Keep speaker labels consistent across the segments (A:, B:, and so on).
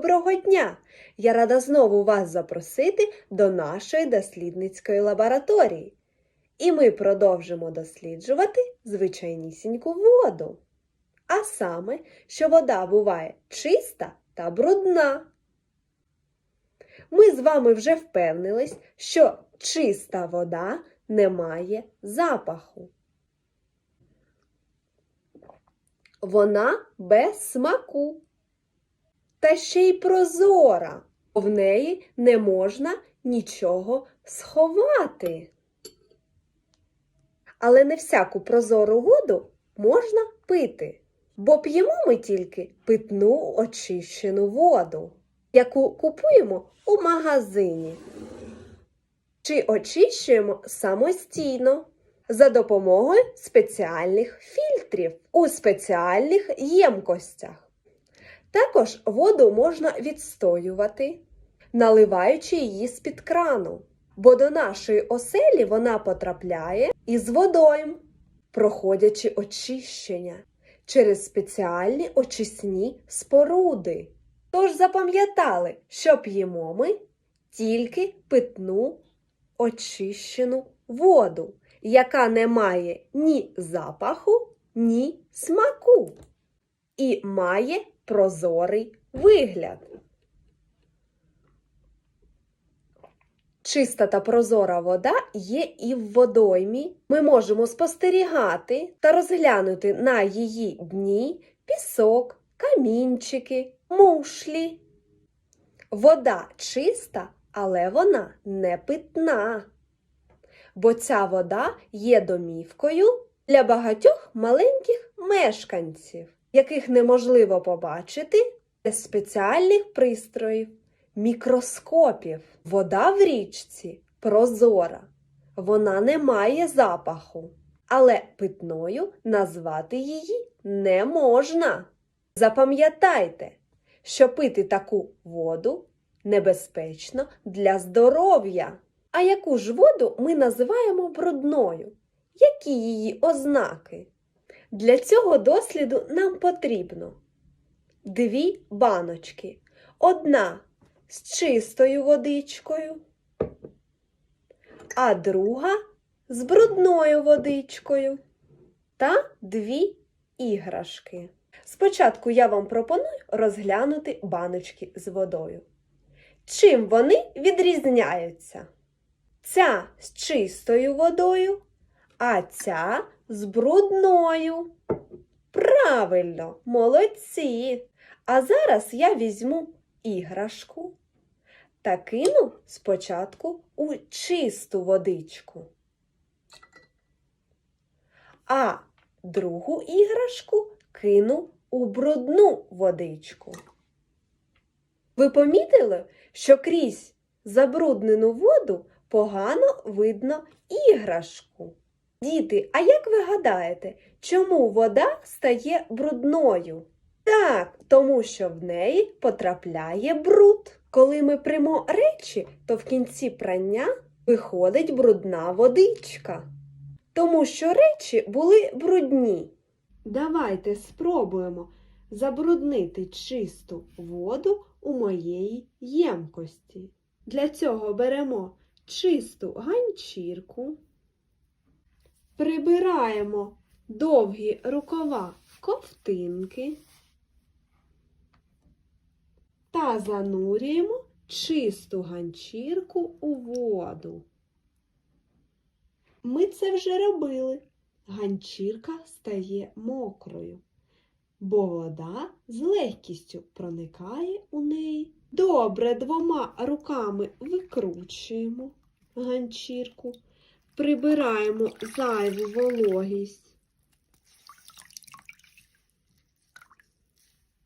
A: доброго дня! Я рада знову вас запросити до нашої дослідницької лабораторії. І ми продовжимо досліджувати звичайнісіньку воду. А саме, що вода буває чиста та брудна. Ми з вами вже впевнились, що чиста вода не має запаху. Вона без смаку. Та ще й прозора. В неї не можна нічого сховати. Але не всяку прозору воду можна пити, бо п'ємо ми тільки питну очищену воду, яку купуємо у магазині. Чи очищуємо самостійно за допомогою спеціальних фільтрів у спеціальних ємкостях. Також воду можна відстоювати, наливаючи її з-під крану, бо до нашої оселі вона потрапляє із водойм, проходячи очищення через спеціальні очисні споруди. Тож запам'ятали, що п'ємо ми тільки питну очищену воду, яка не має ні запаху, ні смаку і має прозорий вигляд. Чиста та прозора вода є і в водоймі. Ми можемо спостерігати та розглянути на її дні пісок, камінчики, мушлі. Вода чиста, але вона не питна. Бо ця вода є домівкою для багатьох маленьких мешканців яких неможливо побачити без спеціальних пристроїв, мікроскопів. Вода в річці прозора, вона не має запаху, але питною назвати її не можна. Запам'ятайте, що пити таку воду небезпечно для здоров'я. А яку ж воду ми називаємо брудною? Які її ознаки? Для цього досліду нам потрібно дві баночки. Одна з чистою водичкою, а друга з брудною водичкою та дві іграшки. Спочатку я вам пропоную розглянути баночки з водою. Чим вони відрізняються? Ця з чистою водою, а ця з брудною. Правильно, молодці. А зараз я візьму іграшку та кину спочатку у чисту водичку. А другу іграшку кину у брудну водичку. Ви помітили, що крізь забруднену воду погано видно іграшку? Діти, а як ви гадаєте, чому вода стає брудною? Так, тому що в неї потрапляє бруд. Коли ми примо речі, то в кінці прання виходить брудна водичка. Тому що речі були брудні. Давайте спробуємо забруднити чисту воду у моєї ємкості. Для цього беремо чисту ганчірку. Прибираємо довгі рукава ковтинки та занурюємо чисту ганчірку у воду. Ми це вже робили. Ганчірка стає мокрою, бо вода з легкістю проникає у неї. Добре двома руками викручуємо ганчірку прибираємо зайву вологість.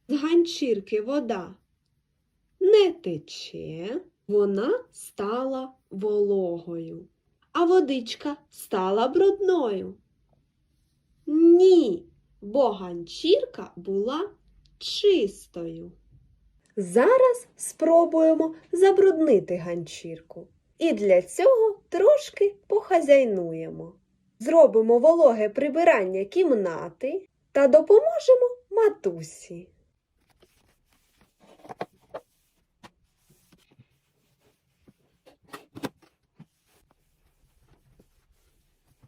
A: З ганчірки вода не тече, вона стала вологою, а водичка стала брудною. Ні, бо ганчірка була чистою. Зараз спробуємо забруднити ганчірку. І для цього трошки похазяйнуємо. Зробимо вологе прибирання кімнати та допоможемо матусі.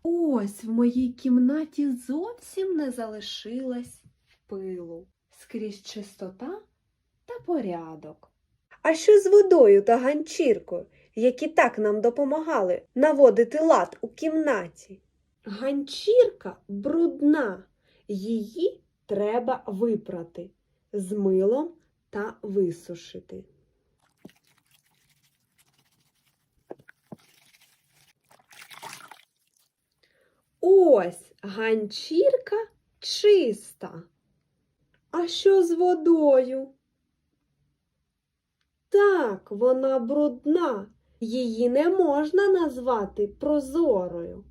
A: Ось в моїй кімнаті зовсім не залишилось пилу, скрізь чистота та порядок. А що з водою та ганчіркою? Які так нам допомагали наводити лад у кімнаті? Ганчірка брудна, її треба випрати з милом та висушити. Ось ганчірка чиста. А що з водою? Так, вона брудна. Її не можна назвати прозорою.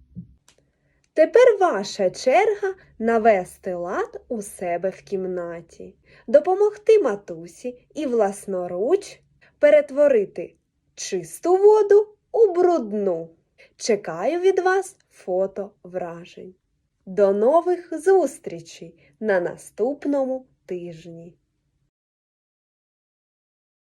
A: Тепер ваша черга навести лад у себе в кімнаті, допомогти матусі і власноруч перетворити чисту воду у брудну. Чекаю від вас фото вражень. До нових зустрічей на наступному тижні!